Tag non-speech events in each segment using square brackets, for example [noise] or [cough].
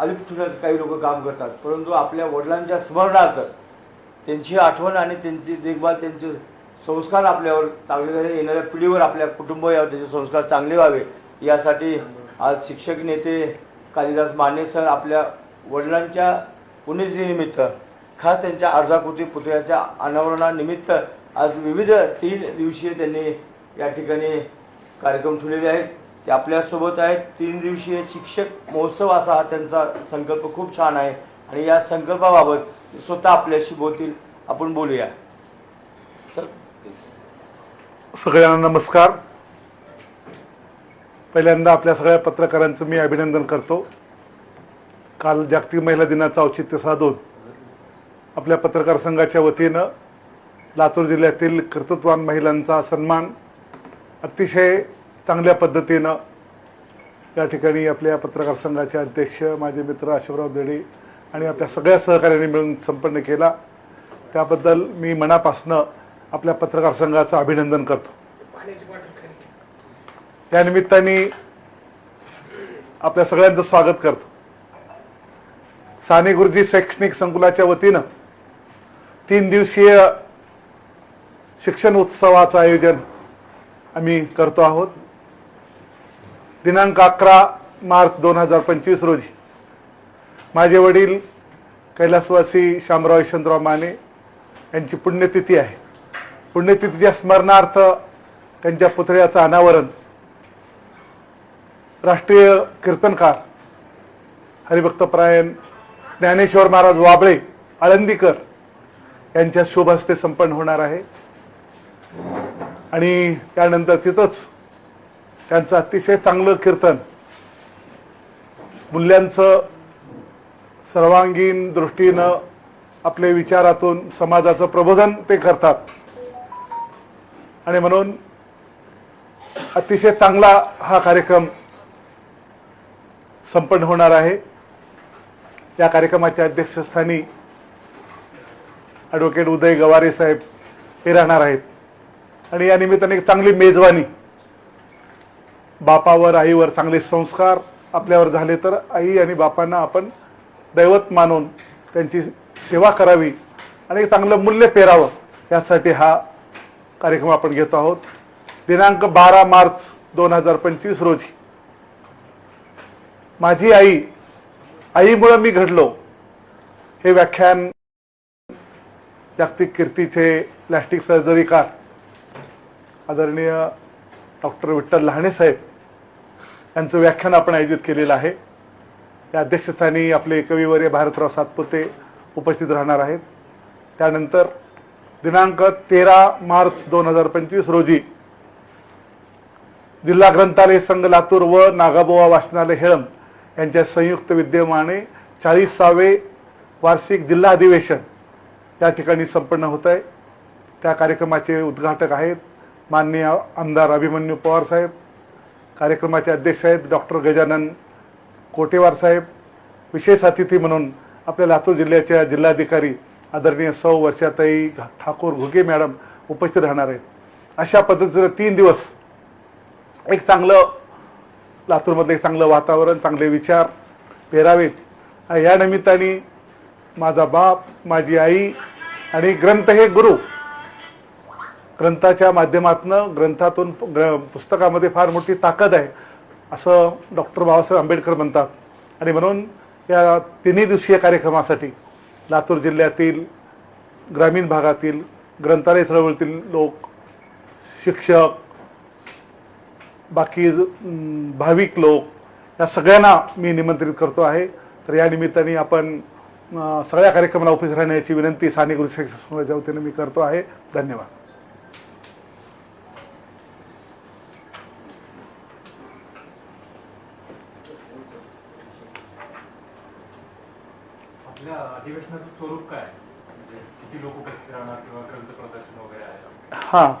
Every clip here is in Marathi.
अलिप्त होण्याचं काही लोक काम करतात. परंतु आपल्या वडिलांच्या स्मरणार्थ त्यांची आठवण आणि त्यांची देखभाल त्यांचे संस्कार आपल्यावर चांगले झाले. येणाऱ्या पिढीवर आपल्या कुटुंब यावर त्याचे संस्कार चांगले व्हावे. यासाठी आज शिक्षक नेते कालिदास माने सर आपल्या वडिलांच्या पुण्यतिथीनिमित्त खास त्यांच्या अर्धाकृती पुतळ्याच्या अनावरणानिमित्त आज विविध तीन दिवसीय त्यांनी या ठिकाणी कार्यक्रम ठेवलेले आहेत. ते आपल्यासोबत आहेत. तीन दिवसीय शिक्षक महोत्सव असा हा त्यांचा संकल्प खूप छान आहे. आणि या संकल्पाबाबत स्वतः आपल्याशी बोलतील. आपण बोलूया. सगळ्यांना नमस्कार. पहिल्यांदा आपल्या सगळ्या पत्रकारांचं मी अभिनंदन करतो. काल जागतिक महिला दिनाचं औचित्य साधून आपल्या पत्रकार संघाच्या वतीनं लातूर जिल्ह्यातील कर्तृत्वान महिलांचा सन्मान अतिशय चांगल्या पद्धतीनं या ठिकाणी आपल्या पत्रकार संघाचे अध्यक्ष माझे मित्र अशोकराव देडे आणि आपल्या सगळ्या सहकार्याने मिळून संपन्न केला. त्याबद्दल मी मनापासनं आपल्या पत्रकार संघाचं अभिनंदन करतो. या निमित्ताने आपल्या सगळ्यांचं स्वागत करतो. साने गुरुजी शैक्षणिक संकुलाच्या वतीनं तीन दिवसीय शिक्षण उत्सवाचं आयोजन आम्ही करतो आहोत. दिनांक अकरा मार्च दोन हजार पंचवीस रोजी. माझे वडील कैलासवासी शामराव यशवंतराव माने यांची पुण्यतिथी आहे. पुण्यतिथीच्या स्मरणार्थ त्यांच्या पुतळ्याचं अनावरण राष्ट्रीय कीर्तनकार हरिभक्तपरायण ज्ञानेश्वर महाराज वाबळे आळंदीकर यांच्या शुभ हस्ते संपन्न होणार आहे. आणि त्यानंतर तिथंच त्यांचं अतिशय चांगलं कीर्तन. मूल्यांचं सर्वांगीण दृष्टीनं आपल्या विचारातून समाजाचं प्रबोधन ते करतात. आणि म्हणून अतिशय चांगला हा कार्यक्रम संपन्न होणार आहे. या कार्यक्रमाच्या अध्यक्षस्थानी ॲडव्होकेट उदय गवारे साहेब हे राहणार आहेत. आणि या निमित्ताने एक चांगली मेजवानी बापावर आईवर चांगले संस्कार आपल्यावर झाले तर आई आणि बापांना आपण दैवत मानून त्यांची सेवा करावी आणि चांगलं मूल्य पेरावं. यासाठी हा कार्यक्रम आपण घेत आहोत. दिनांक बारा मार्च दोन हजार पंचवीस रोजी. माझी आई आईमुळं मी घडलो. हे व्याख्यान जागतिक कीर्तीचे प्लॅस्टिक सर्जरीकार आदरणीय डॉक्टर विठ्ठल लहाणे साहेब यांचं व्याख्यान आपण आयोजित केलेलं आहे. त्या अध्यक्षस्थानी आपले कविवर्य भारतराव सातपुते उपस्थित राहणार आहेत. त्यानंतर दिनांक तेरा मार्च दोन हजार पंचवीस रोजी जिल्हा ग्रंथालय संघ लातूर व नागाबोवा वाचनालय हेळम यांच्या संयुक्त विद्यमाने चाळीसावे वार्षिक जिल्हा अधिवेशन या ठिकाणी संपन्न होत आहे. त्या कार्यक्रमाचे उद्घाटक आहेत माननीय आमदार अभिमन्यू पवार साहेब कार्यक्रमाचे अध्यक्ष आहेत डॉक्टर गजानन कोटेवार साहेब विशेष अतिथी म्हणून आपल्या लातूर जिल्ह्याच्या जिल्हाधिकारी आदरणीय सौ वर्षाताई ठाकूर घुगे मॅडम उपस्थित राहणार आहेत. अशा पद्धतीनं तीन दिवस एक चांगलं लातूरमधलं एक चांगलं वातावरण चांगले विचार पेरावेत. या निमित्ताने माझा बाप माझी आई आणि ग्रंथ हे गुरु ग्रंथाच्या माध्यमातून ग्रंथातून ग्र- पुस्तकामध्ये फार मोठी ताकद आहे असं डॉक्टर बाबासाहेब आंबेडकर म्हणतात. आणि म्हणून या तिन्ही दिवसीय कार्यक्रमासाठी लातूर जिल्ह्यातील ग्रामीण भागातील ग्रंथालय चळवळीतील लोक शिक्षक बाकी भाविक लोक या सगळ्यांना मी निमंत्रित करतो आहे. तर या निमित्ताने आपण सगळ्या कार्यक्रमाला उपस्थित राहण्याची विनंती स्थानिक गुरु वतीने मी करतो आहे. धन्यवाद आपल्या अधिवेशनाचं स्वरूप काय म्हणजे किती लोक उपस्थित राहणार किंवा ग्रंथ प्रदर्शन वगैरे आहे? हां.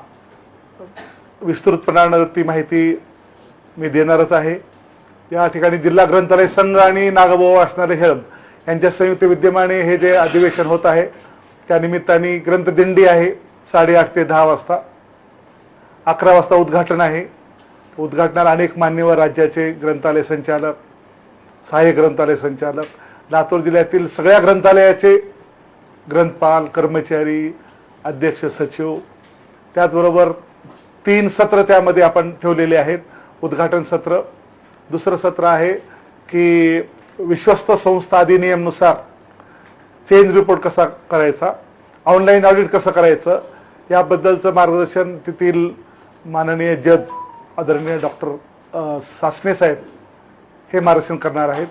विस्तृतपणानं ती माहिती मी देणारच आहे. या ठिकाणी जिल्हा ग्रंथालय संघ आणि नागभाऊ असणारे हेळम यांच्या संयुक्त विद्यमाने हे जे अधिवेशन होत आहे त्या निमित्ताने ग्रंथदिंडी आहे साडेआठ ते दहा वाजता. अकरा वाजता उद्घाटन आहे. उद्घाटनाला अनेक मान्यवर राज्याचे ग्रंथालय संचालक सहाय्यक ग्रंथालय संचालक लातूर जिल्ह्यातील सगळ्या ग्रंथालयाचे ग्रंथपाल कर्मचारी अध्यक्ष सचिव त्याचबरोबर तीन सत्र त्यामध्ये आपण ठेवलेले आहेत. उद्घाटन सत्र. दुसरं सत्र आहे की विश्वस्त संस्था अधिनियमनुसार चेंज रिपोर्ट कसा करायचा ऑनलाईन ऑडिट कसं करायचं याबद्दलचं मार्गदर्शन तेथील माननीय जज आदरणीय डॉक्टर सासणे साहेब हे मार्गदर्शन करणार आहेत.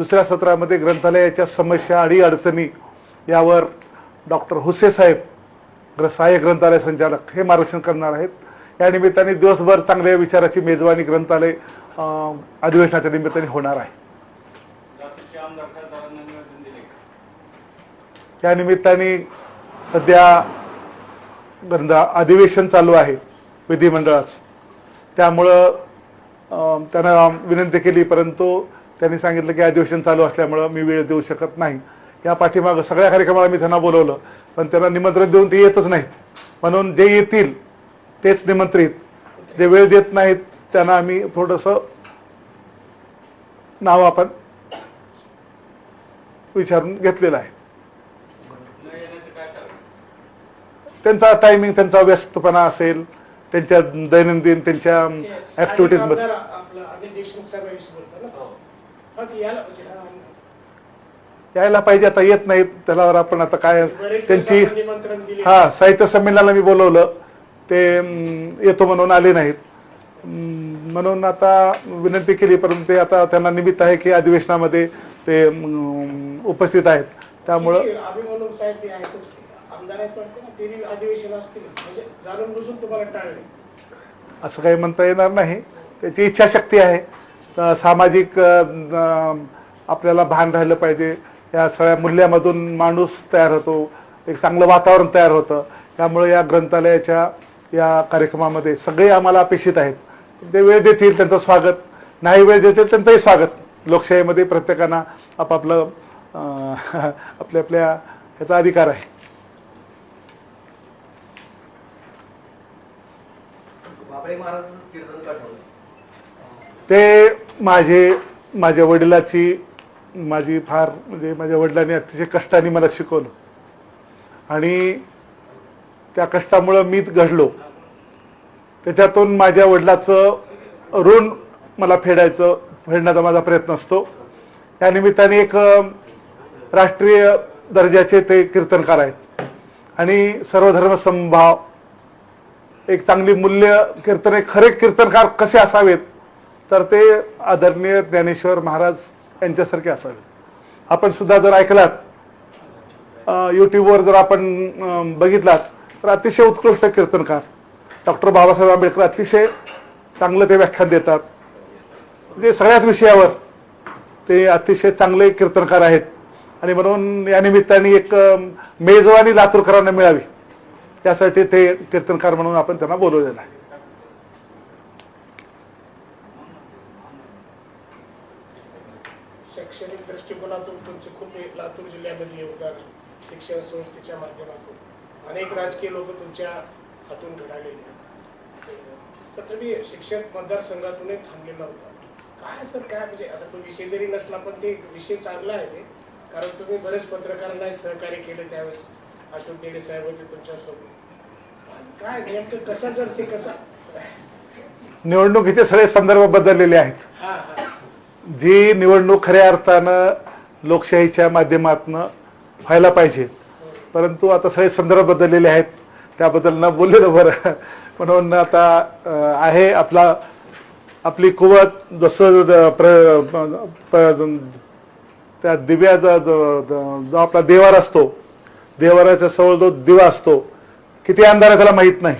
दुसऱ्या सत्रामध्ये ग्रंथालयाच्या समस्या अडी अडचणी यावर डॉक्टर हुसे साहेब ग्र सहाय्यक ग्रंथालय संचालक हे मार्गदर्शन करणार आहेत. या निमित्ताने दिवसभर चांगल्या विचाराची मेजवानी ग्रंथालय अधिवेशनाच्या निमित्ताने होणार आहे. या निमित्ताने सध्या ग्रंथ अधिवेशन चालू आहे विधिमंडळाचं. त्यामुळं त्यांना विनंती केली परंतु त्यांनी सांगितलं की अधिवेशन चालू असल्यामुळं मी वेळ देऊ शकत नाही. या पाठीमागं सगळ्या कार्यक्रमाला मी त्यांना बोलवलं. पण त्यांना निमंत्रण देऊन ते येतच नाहीत. म्हणून जे येतील तेच निमंत्रित. जे वेळ देत नाहीत त्यांना आम्ही थोडंसं नाव आपण विचारून घेतलेलं आहे. त्यांचा टायमिंग त्यांचा व्यस्तपणा असेल त्यांच्या दैनंदिन त्यांच्या ऍक्टिव्हिटीजमध्ये यायला पाहिजे आता येत नाहीत. त्याच्यावर आपण आता काय त्यांची हा साहित्य संमेलनाला मी बोलवलं. ते येतो म्हणून आले नाहीत. म्हणून आता विनंती केली परंतु ते आता त्यांना निमित्त आहे की अधिवेशनामध्ये ते उपस्थित आहेत. त्यामुळं म्हणजे असं काही म्हणता येणार नाही. त्याची इच्छाशक्ती आहे. सामाजिक आपल्याला भान राहिलं पाहिजे. या सगळ्या मूल्यामधून माणूस तयार होतो. एक चांगलं वातावरण तयार होतं. त्यामुळे या ग्रंथालयाच्या या कार्यक्रमामध्ये सगळे आम्हाला अपेक्षित आहेत. ते वेळ देतील त्यांचं स्वागत. नाही वेळ देतील त्यांचंही स्वागत. लोकशाहीमध्ये प्रत्येकांना आपापलं [laughs] आपल्या आपल्या ह्याचा अधिकार आहे. महाराजांचं कीर्तन ते माझे माझ्या वडिलाची माझी फार म्हणजे माझ्या वडिलांनी अतिशय कष्टाने मला शिकवलं. आणि त्या कष्टामुळं मी घडलो. त्याच्यातून माझ्या वडिलाचं ऋण मला फेडायचं फेडण्याचा माझा प्रयत्न असतो. या निमित्ताने एक राष्ट्रीय दर्जाचे ते कीर्तनकार आहेत. आणि सर्वधर्म समभाव एक चांगली मूल्य कीर्तने खरे कीर्तनकार कसे असावेत तर ते आदरणीय ज्ञानेश्वर महाराज यांच्यासारखे असावे. आपण सुद्धा जर ऐकलात युट्यूबवर जर आपण बघितलात तर अतिशय उत्कृष्ट कीर्तनकार डॉक्टर बाबासाहेब आंबेडकर अतिशय चांगलं ते व्याख्यान देतात. म्हणजे सगळ्याच विषयावर ते अतिशय चांगले कीर्तनकार आहेत. आणि म्हणून या निमित्ताने एक मेजवानी लातूरकरांना मिळावी. त्यासाठी ते कीर्तनकार म्हणून आपण त्यांना बोलवलेलं आहे शैक्षणिक दृष्टिकोनातून तुमचे खूप हे जिल्ह्यामध्ये योगदान. शिक्षण संस्थेच्या माध्यमातून अनेक राजकीय लोक तुमच्या हातून घडालेले आहेत. तर तुम्ही शिक्षक मतदारसंघातूनही थांबलेला होता. काय सर काय म्हणजे आता तो विषय जरी नसला पण ते विषय चांगला आहे ते. कारण तुम्ही बरेच पत्रकारांना सहकार्य केलं त्यावेळेस. अशोक देडे साहेब होते तुमच्यासोबत. काय नेमकं कसं जर ते कसं निवडणुकीचे सगळे संदर्भ बदललेले आहेत. जी निवडणूक खऱ्या अर्थानं लोकशाहीच्या माध्यमातून व्हायला पाहिजे. परंतु आता सगळे संदर्भ बदललेले आहेत. त्याबद्दल न बोललेलं बरं. म्हणून आता आहे आपला आपली कुवत जसं द- प्र- प- त्या दिव्या जो आपला देवार असतो देवाराच्या जवळ जो दिवा असतो किती अंधार त्याला माहीत नाही.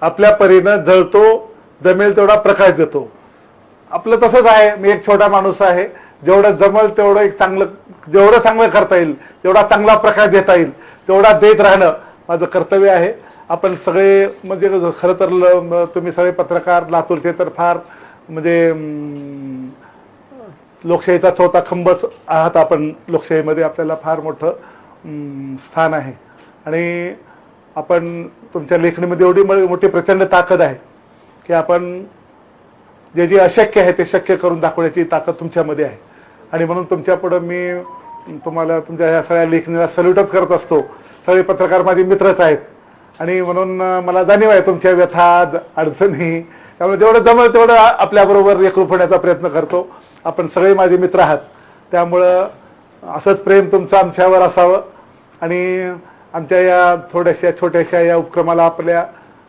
आपल्या परीनं जळतो जमेल तेवढा प्रकाश देतो. आपलं तसंच आहे. मी एक छोटा माणूस आहे. जेवढं जमल तेवढं एक चांगलं जेवढं चांगलं करता येईल तेवढा चांगला प्रकाश देता येईल तेवढा देत राहणं माझं कर्तव्य आहे. आपण सगळे म्हणजे खरं तर ल- तुम्ही सगळे पत्रकार लातूरचे तर फार म्हणजे लोकशाहीचा चौथा खंबच आहात आपण लोकशाहीमध्ये आपल्याला फार मोठं स्थान आहे. आणि आपण तुमच्या लेखणीमध्ये एवढी म- मोठी प्रचंड ताकद आहे की आपण जे जे अशक्य आहे ते शक्य करून दाखवण्याची ताकद तुमच्यामध्ये आहे. आणि म्हणून तुमच्यापुढं मी तुम्हाला तुमच्या ह्या सगळ्या लेखणीला सल्यूटच करत असतो. सगळे पत्रकार माझे मित्रच आहेत. आणि म्हणून मला जाणीव आहे तुमच्या व्यथा अडचणी. त्यामुळे जेवढं जमलं तेवढं आपल्याबरोबर एकरूप होण्याचा प्रयत्न करतो. आपण सगळे माझे मित्र आहात. त्यामुळं असंच प्रेम तुमचं आमच्यावर असावं. आणि आमच्या या थोड्याशा छोट्याशा या उपक्रमाला आपल्या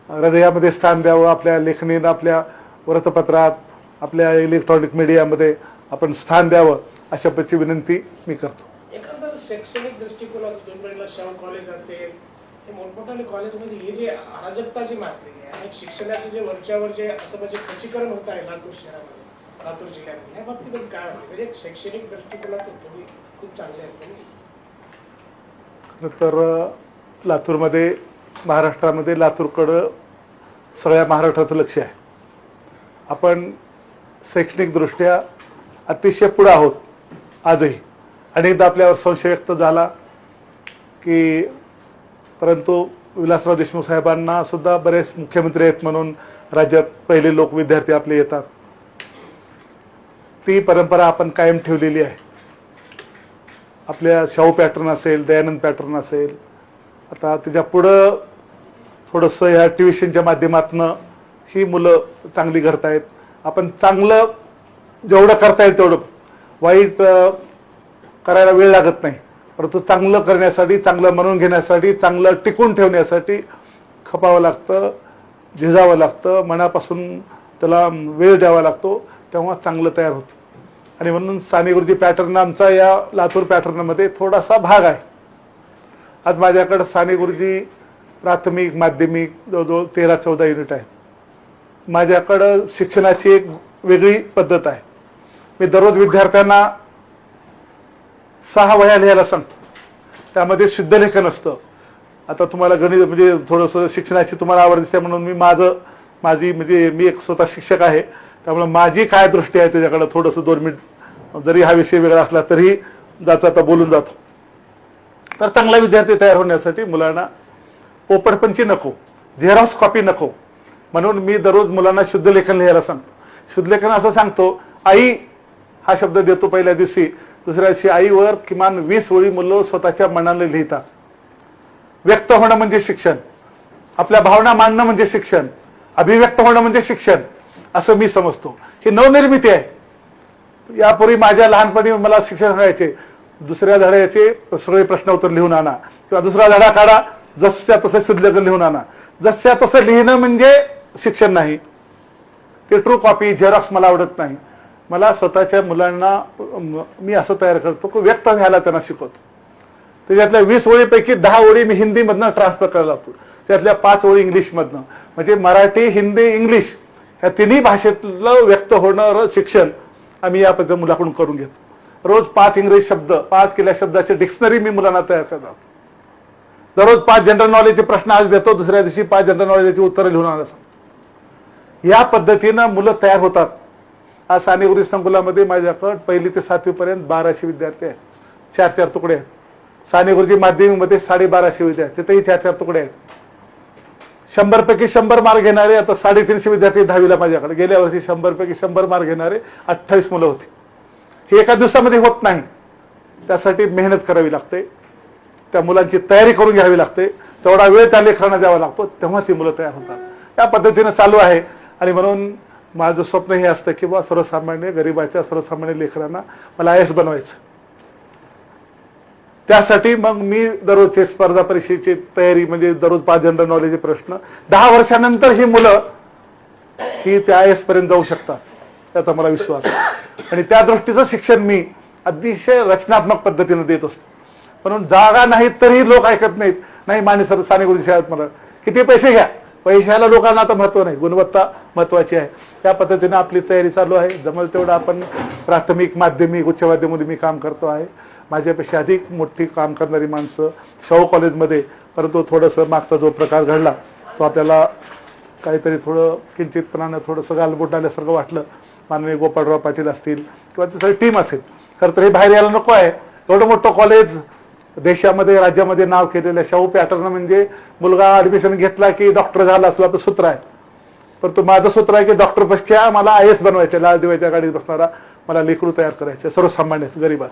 हृदयामध्ये स्थान द्यावं आपल्या लेखणीनं आपल्या वृत्तपत्रात आपल्या इलेक्ट्रॉनिक मीडियामध्ये आपण स्थान द्यावं अशा प्रकारची विनंती मी करतो. शैक्षणिक दृष्टिकोनातून तुम्ही शाहू कॉलेज असेल हे मोठमोठ्या कॉलेजमध्ये हे जे अराजकता जी माजलेली आहे आणि शिक्षणाचे जे वरच्यावर जे असं म्हणजे खचीकरण होत आहे लातूर शहरामध्ये लातूर जिल्ह्यामध्ये या बाबतीत काय वाटतं? म्हणजे शैक्षणिक दृष्टिकोनातून तुम्ही खूप चांगले आहेत तुम्ही. खरं तर लातूरमध्ये महाराष्ट्रामध्ये लातूरकडं सगळ्या महाराष्ट्राचं लक्ष आहे. आपण शैक्षणिकदृष्ट्या अतिशय पुढे आहोत आजही. अनेकदा आपल्यावर संशय व्यक्त झाला की परंतु विलासराव देशमुख साहेबांना सुद्धा बरेच मुख्यमंत्री आहेत म्हणून राज्यात पहिले लोक विद्यार्थी आपले येतात. ती परंपरा आपण कायम ठेवलेली आहे. आपल्या शाहू पॅटर्न असेल दयानंद पॅटर्न असेल आता त्याच्या पुढं थोडंसं ह्या ट्युशनच्या माध्यमातनं ही मुलं चांगली करतायत आपण चांगलं जेवढं करता येईल तेवढं वाईट करायला वेळ लागत नाही. परंतु चांगलं करण्यासाठी चांगलं म्हणून घेण्यासाठी चांगलं टिकून ठेवण्यासाठी खपावं लागतं झिजावं लागतं मनापासून त्याला वेळ द्यावा लागतो तेव्हा चांगलं तयार होतं. आणि म्हणून साने गुरुजी पॅटर्न आमचा या लातूर पॅटर्नमध्ये थोडासा भाग आहे. आज माझ्याकडे साने गुरुजी प्राथमिक माध्यमिक जवळजवळ तेरा चौदा युनिट आहेत. माझ्याकडं शिक्षणाची एक वेगळी पद्धत आहे. मी दररोज विद्यार्थ्यांना सहा वह्या लिहायला सांगतो. त्यामध्ये शुद्धलेखन असतं. आता तुम्हाला गणित म्हणजे थोडंसं शिक्षणाची तुम्हाला आवड दिसते म्हणून मी माझं माझी म्हणजे मी एक स्वतः शिक्षक आहे. त्यामुळे माझी काय दृष्टी आहे त्याच्याकडे थोडंसं दोन मिनिट जरी हा विषय वेगळा असला तरी जाता जाता बोलून जातो. तर चांगला विद्यार्थी तयार होण्यासाठी मुलांना पोपटपंची नको झेरॉक्स कॉपी नको म्हणून मी दररोज मुलांना शुद्ध लेखन लिहायला सांगतो. शुद्ध लेखन असं सांगतो आई हा शब्द देतो पहिल्या दिवशी. दुसऱ्या दिवशी आईवर किमान वीस ओळी मुलं स्वतःच्या मनाने लिहितात. व्यक्त होणं म्हणजे शिक्षण. आपल्या भावना मांडणं म्हणजे शिक्षण. अभिव्यक्त होणं म्हणजे शिक्षण. असं मी समजतो. ही नवनिर्मिती आहे. यापूर्वी माझ्या लहानपणी मला शिक्षण सांगायचे दुसऱ्या धड्याचे सगळे प्रश्न उत्तर लिहून आणा. किंवा दुसरा धडा काढा जसच्या तसं शुद्धलेखन लिहून आणा. जसच्या तसं लिहिणं म्हणजे शिक्षण नाही. ते ट्रू कॉपी झेरॉक्स मला आवडत नाही. मला स्वतःच्या मुलांना मी असं तयार करतो की व्यक्त व्हायला त्यांना शिकवतो. त्याच्यातल्या वीस ओळीपैकी दहा ओळी मी हिंदीमधनं ट्रान्सफर करायला लागतो. त्यातल्या पाच ओळी इंग्लिशमधनं. म्हणजे मराठी हिंदी इंग्लिश ह्या तिन्ही भाषेतलं व्यक्त होणारं शिक्षण आम्ही या पद्धतीने मुलाकडून करून घेतो. रोज पाच इंग्रजी शब्द पाच केल्या शब्दाचे डिक्शनरी मी मुलांना तयार करतो दररोज पाच जनरल नॉलेजचे प्रश्न आज देतो दुसऱ्या दिवशी पाच जनरल नॉलेजची उत्तरं लिहून आणायला सांगतो. या पद्धतीनं मुलं तयार होतात. आज सानेगुरी संकुलामध्ये माझ्याकडे पहिली ते सातवीपर्यंत बाराशे विद्यार्थी आहेत. चार चार तुकडे आहेत. साने गुरुजी माध्यमिकमध्ये साडेबाराशे विद्यार्थी तिथेही चार चार तुकडे आहेत. शंभरपैकी शंभर मार्क घेणारे आता साडेतीनशे विद्यार्थी दहावीला माझ्याकडे. गेल्या वर्षी शंभरपैकी शंभर मार्क घेणारे अठ्ठावीस मुलं होती. हे एका दिवसामध्ये होत नाही. त्यासाठी मेहनत करावी लागते. त्या मुलांची तयारी करून घ्यावी लागते. तेवढा वेळ त्या लेखांना द्यावा लागतो. तेव्हा ती मुलं तयार होतात. या पद्धतीनं चालू आहे. आणि म्हणून माझं स्वप्न हे असतं की बा सर्वसामान्य गरिबाच्या सर्वसामान्य लेकरांना मला आय एस बनवायचं. त्यासाठी मग मी दररोजचे स्पर्धा परीक्षेची तयारी म्हणजे दररोज पाच जनरल नॉलेजचे प्रश्न. दहा वर्षानंतर ही मुलं ही त्या आय एस पर्यंत जाऊ शकतात त्याचा मला विश्वास आहे. आणि त्या दृष्टीचं शिक्षण मी अतिशय रचनात्मक पद्धतीने देत असतो. म्हणून जागा नाहीत तरी लोक ऐकत नाहीत. नाही माने सर साने गुरुजी शाळेत मला किती पैसे घ्या? पैशाला लोकांना आता महत्त्व नाही गुणवत्ता महत्वाची आहे. त्या पद्धतीने आपली तयारी चालू आहे. जमल तेवढं आपण प्राथमिक माध्यमिक उच्च माध्यमिक मी काम करतो आहे. माझ्यापेक्षा अधिक मोठी काम करणारी माणसं शाहू कॉलेजमध्ये परंतु थोडंसं मागचा जो प्रकार घडला तो आपल्याला काहीतरी थोडं किंचितपणानं थोडंसं गालबोट आल्यासारखं वाटलं. माननीय गोपाळराव पाटील असतील किंवा ती सगळी टीम असेल. खरं तर हे बाहेर यायला नको आहे. एवढं मोठं कॉलेज देशामध्ये राज्यामध्ये नाव केलेलं शाहू पॅटर्न म्हणजे मुलगा ऍडमिशन घेतला की डॉक्टर झाला असला तर सूत्र आहे. परंतु माझं सूत्र आहे की डॉक्टर बसच्या मला आय एस बनवायचे लाल दिवाच्या गाडीत बसणारा मला लेकरू तयार करायचे सर्वसामान्य गरीबाच.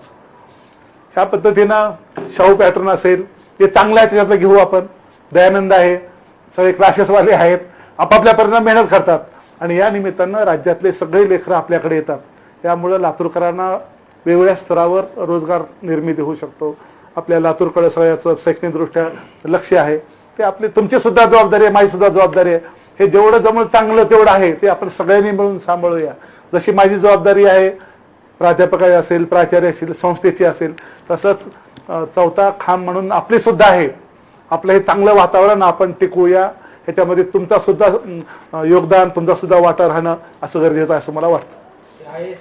ह्या पद्धतीनं शाहू पॅटर्न असेल ते चांगलं आहे त्याच्यातलं घेऊ आपण. दयानंद आहे सगळे क्लासेसवाले आहेत आपापल्या परिणाम मेहनत करतात. आणि या निमित्तानं राज्यातले सगळे लेखर आपल्याकडे येतात. त्यामुळं लातूरकरांना वेगवेगळ्या स्तरावर रोजगार निर्मिती होऊ शकतो. आपल्या लातूरकडे सगळ्याचं शैक्षणिकदृष्ट्या लक्ष आहे. ते आपली तुमची सुद्धा जबाबदारी आहे माझी सुद्धा जबाबदारी आहे. हे जेवढं जमलं चांगलं तेवढं आहे ते आपण सगळ्यांनी मिळून सांभाळूया. जशी माझी जबाबदारी आहे प्राध्यापकाची असेल प्राचार्य असेल संस्थेची असेल तसंच चौथा खांब म्हणून आपली सुद्धा आहे. आपलं हे चांगलं वातावरण आपण टिकवूया. ह्याच्यामध्ये तुमचा सुद्धा योगदान तुमचा सुद्धा वाटा राहणं असं गरजेचं आहे असं मला वाटतं. आहे